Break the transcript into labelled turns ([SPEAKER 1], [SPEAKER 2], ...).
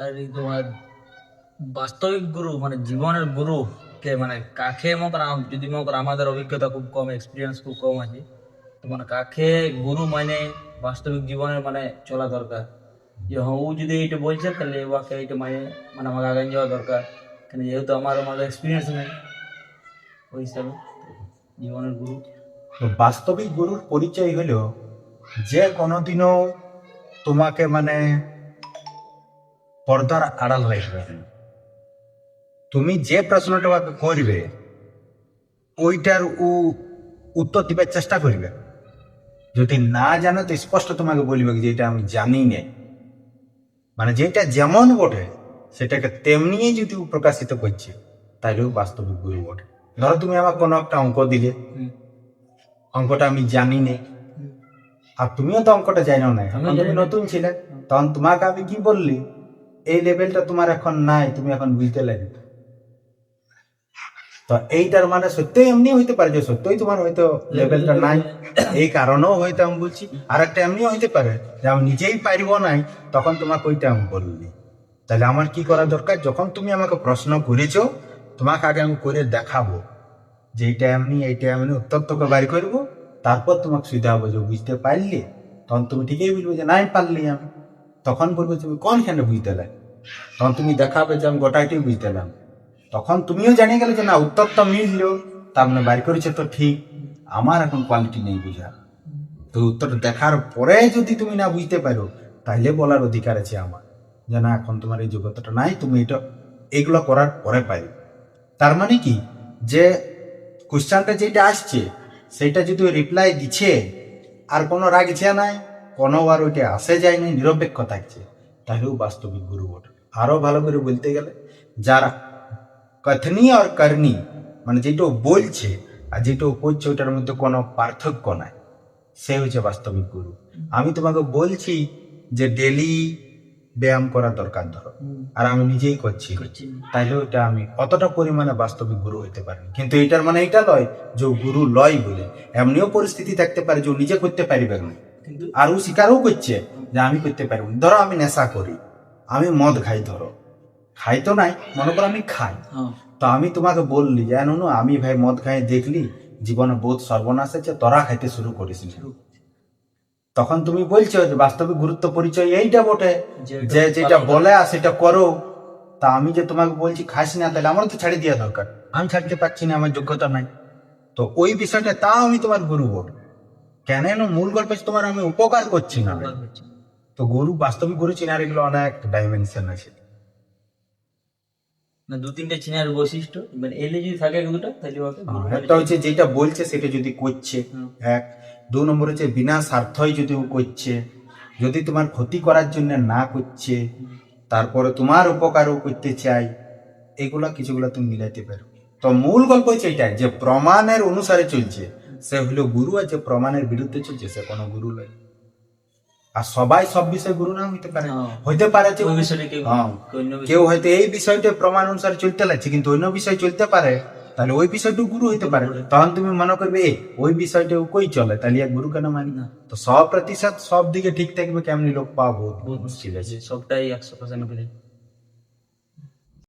[SPEAKER 1] আর তোমার বাস্তবিক গুরু মানে জীবনের গুরু কে মানে কাকে মনে যদি মনে করো আমাদের অভিজ্ঞতা খুব কম এক্সপিরিয়েন্স খুব কম আছে, তো মানে কাকে গুরু মানে বাস্তবিক জীবনে মানে চলা দরকার? যে হ্যাঁ ও যদি এইটা বলছে, তাহলে ওকে এইটা মানে মানে আমাকে আগে যাওয়া দরকার। কেন যেহেতু আমার আমাদের এক্সপিরিয়েন্স নেই ওই হিসাবে, জীবনের গুরু।
[SPEAKER 2] বাস্তবিক গুরুর পরিচয় হলো যে কোনোদিনও তোমাকে মানে পর্দার আড়াল রাখবে তুমি যে প্রশ্নটা করবে ওইটার ও উত্তর দিবার চেষ্টা করবে। যদি না জানো তো স্পষ্ট তোমাকে বলবে যে এটা আমি জানি না মানে যেটা যেমন বটে সেটাকে তেমনিই যদি ও প্রকাশিত করছে তাইলেও বাস্তবিক গুরু বটে। ধরো তুমি আমার কোনো একটা অঙ্ক দিলে। অঙ্কটা আমি জানি না আর তুমিও তো অঙ্কটা জানো না তুমি নতুন ছিলে। তখন তোমাকে আমি কি বললি? এই লেভেলটা তোমার এখন নাই, তুমি এখন বুঝতে লাগে তো এইটার মানে সত্যি এমনি হইতে পারে যে সত্যই তোমার হয়তো লেভেলটা নাই। এই কারণেও হয়তো আমি বলছি আর একটা এমনিও হইতে পারে যে আমি নিজেই পারিব নাই, তখন তোমাকে ওইটা আমি বললি তাহলে আমার কি করা দরকার? যখন তুমি আমাকে প্রশ্ন করেছ, তোমাকে আগে আমি করে দেখাবো যে এইটা এমনি এইটা এমনি, উত্তর তোকে বাড়ি করব। তারপর তোমাকে সুবিধা হবে যে বুঝতে পারলে, তখন তুমি ঠিকই বলবে যে নাই পারলি আমি। তখন বলবে তুমি কোনখানে বুঝতে লাগে তখন তুমি দেখাবে যে আমি গোটাইটাই বুঝতে এলাম। তখন তুমিও জানিয়ে গেলে যে না উত্তরটা মিললো, তার মানে বাইর করেছে তো ঠিক। আমার এখন কোয়ালিটি নেই বুঝা। তো উত্তর দেখার পরে যদি তুমি না বুঝতে পারো তাহলে বলার অধিকার আছে আমার। যে না, এখন তোমার এই যোগ্যতাটা নাই, তুমি এটা, এগুলো করার পরে পাই তার মানে কি? যে কোশ্চেনটা যেটা আসছে, সেটা যদি রিপ্লাই দিচ্ছে আর কোনো রাগ রাগছে নাই কোনো আর ওইটা আসে যায় নাই নিরপেক্ষ থাকছে। তাহলেও বাস্তবিক গুরু বটে। আরও ভালো করে বলতে গেলে যারা কথনি আর করনি মানে যেটা বলছে আর যেটা করছে ওটার মধ্যে কোনো পার্থক্য নাই। সে হচ্ছে বাস্তবিক গুরু। আমি তোমাকে বলছি যে ডেলি ব্যায়াম করা দরকার ধরো। আর আমি নিজেই করছি।
[SPEAKER 1] করছি।
[SPEAKER 2] তাইলে ওটা আমি অতটা পরিমাণে বাস্তবিক গুরু হইতে পারি কিন্তু এটার মানে এটা লয় যে ও গুরু লয় বলে। এমনিও পরিস্থিতি থাকতে পারে যে নিজে করতে পারিবে না।
[SPEAKER 1] কিন্তু
[SPEAKER 2] আর ও স্বীকারও করছে যে আমি করতে পারব। ধরো আমি নেশা করি আমি মদ খাই ধরো। খাই তো নাই মনে করো আমি খাই।
[SPEAKER 1] হ্যাঁ।
[SPEAKER 2] তো আমি তোমাকে বললি জানো না আমি ভাই মদ খাই দেখলি জীবনে বহুত সর্বনাশ আছে তোরা খাইতে শুরু করিস তখন তুমি বলছো যে বাস্তবিক গুরুত্ব পরিচয় এইটা বটে
[SPEAKER 1] যে-
[SPEAKER 2] যে যেটা বলে আর সেটা করো। তা আমি যে তোমাকে বলছি খাস না তাহলে আমার তো ছাড়ে দেওয়া দরকার। আমি ছাড়তে পারছি না আমার যোগ্যতা নাই। তো ওই বিষয়টা তাও আমি তোমার গুরু বল কেন মূল গল্পে তোমার আমি উপকার করছি না। তো গরু বাস্তবিক গরু চিনার এগুলো অনেক ডাইমেনশন আছে।
[SPEAKER 1] না দু তিনটে চিনার বৈশিষ্ট্য। মানে এলে যদি থাকে দুটো তাহলে বলে।
[SPEAKER 2] একটা হচ্ছে যেটা বলছে সেটা যদি করছে। এক দু নম্বর হচ্ছে বিনা স্বার্থই যদি ও করছে যদি তোমার ক্ষতি করার জন্য না করছে তারপরে তোমার উপকারও করতে চাই এগুলা কিছুগুলা তুমি মিলাইতে পারো। তো মূল গল্প হচ্ছে এটাই যে প্রমাণের অনুসারে চলছে। সে হলো গুরু আর যে প্রমাণের বিরুদ্ধে চলছে সে কোনো গুরু নয়। আর সবাই সব বিষয়ে গুরু না হইতে পারে।
[SPEAKER 1] হ্যাঁ।
[SPEAKER 2] হইতে পারে যে
[SPEAKER 1] ওই বিষয়টা কেউ
[SPEAKER 2] হ্যাঁ। কেউ হয়তো এই বিষয়টা প্রমাণ অনুসারে চলতে লাগছে কিন্তু অন্য বিষয় চলতে পারে তাহলে ওই বিষয়টা গুরু হইতে পারে। তখন তুমি মনে করবে এ ওই বিষয়টা কই চলে? তাহলে এক গুরু কেন মানি? না। তো সব প্রতিশত সব দিকে ঠিক থাকবে কেমনি লোক
[SPEAKER 1] পাবো
[SPEAKER 2] মুশকিল আছে
[SPEAKER 1] সবটাই একশো পার্সেন্ট